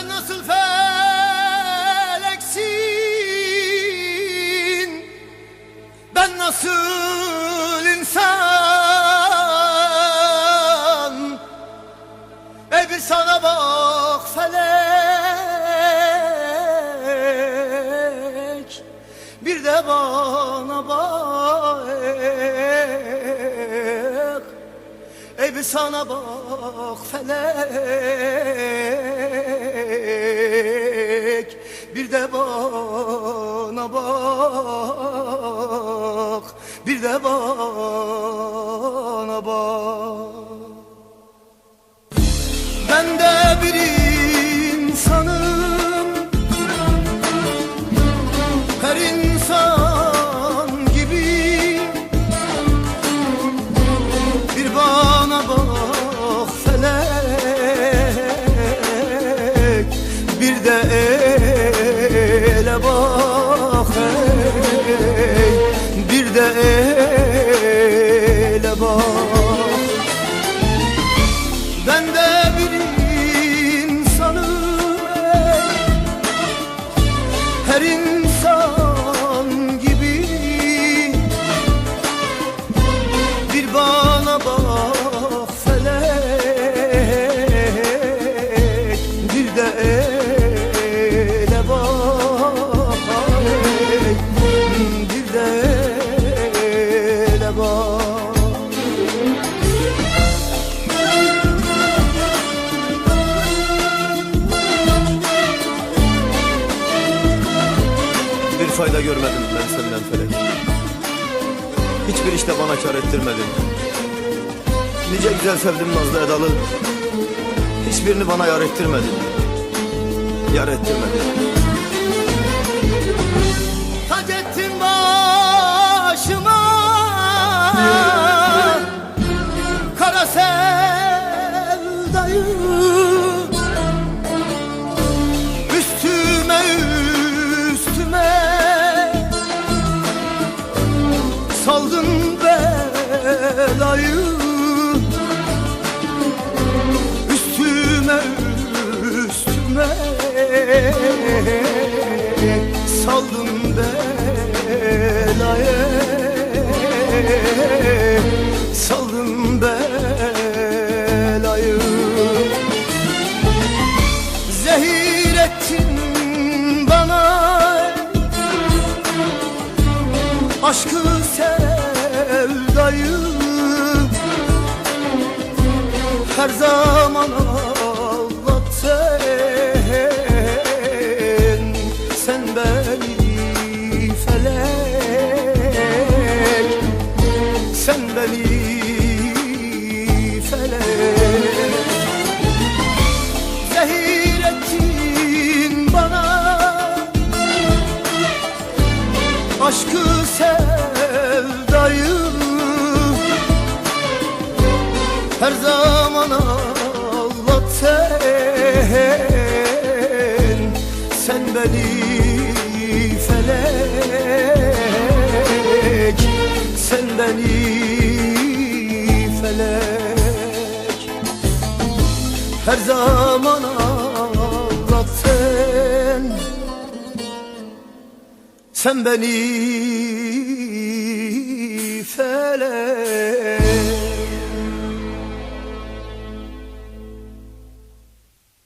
Sen nasıl feleksin Ben nasıl insan? Ey bir sana bak felek Bir de bana bak. Ey bir sana bak felek Bir de bana bak Bir de bana bak. Ben de bir insanım Her insan gibi. Bir bana bak felek Bir de ele bak ey Bir de ele bak. Ben de bir insanım Her insan fayda görmedim ben senden felek. Hiçbir işte bana kar ettirmedin. Nice güzel sevdim nazlı edalı. Hiçbirini bana yar ettirmedin. Yar ettirmedin. Tac ettin başıma. Kara sevdayı Saldın belayı. Üstüme üstüme Saldın belayı. Saldın belayı. Zehir ettin bana. Aşkı Her zaman ağlattın Sen beni felek Sen beni felek. Zehir ettin bana Aşkı Her zaman ağlattın Sen beni felek Sen beni felek. Her zaman ağlattın Sen beni